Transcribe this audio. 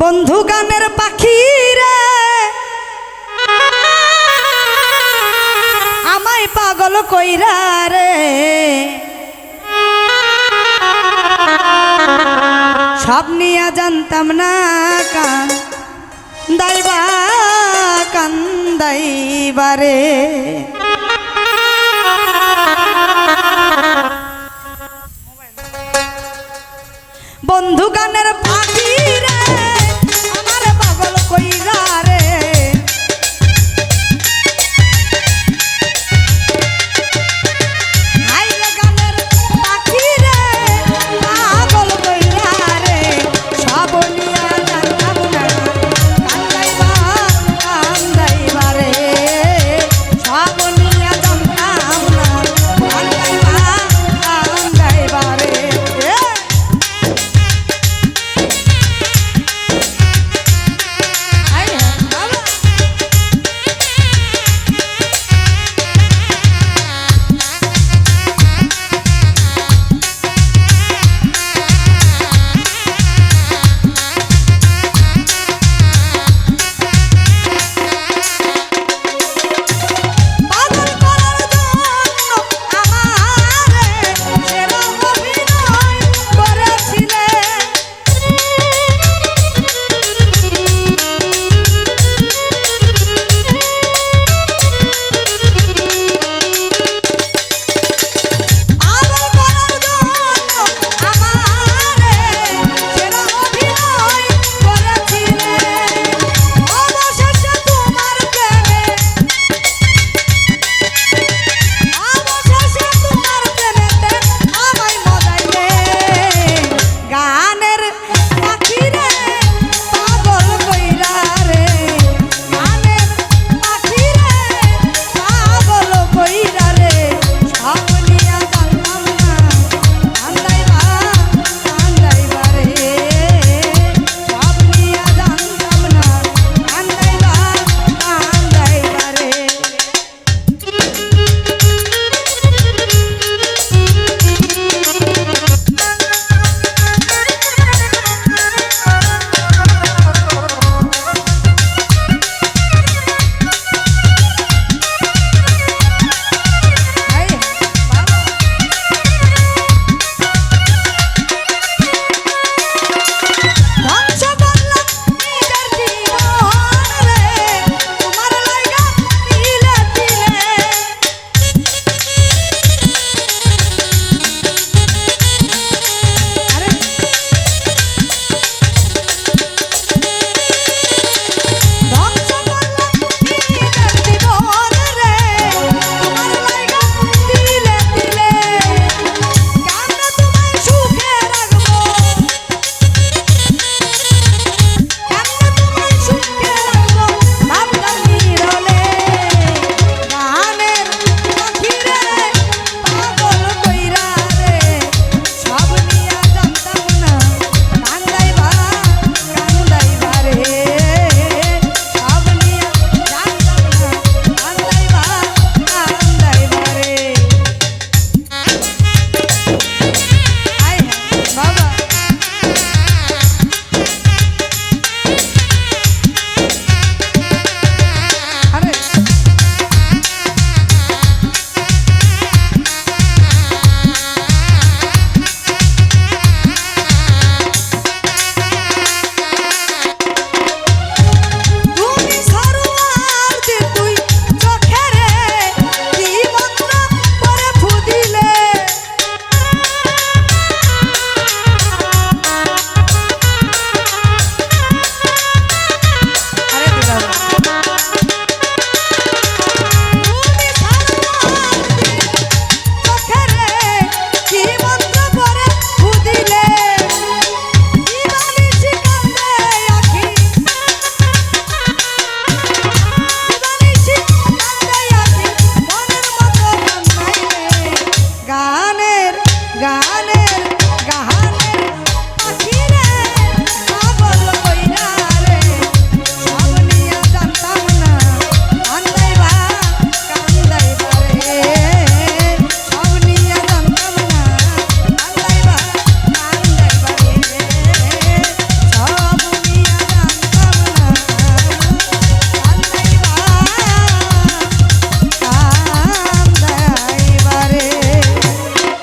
বন্ধু গানের পাখি রে। আমায় পাগল কইরা রে। সব নিয়ে জানতাম না কান, দাইবা কান্দাইবারে বন্ধু গানের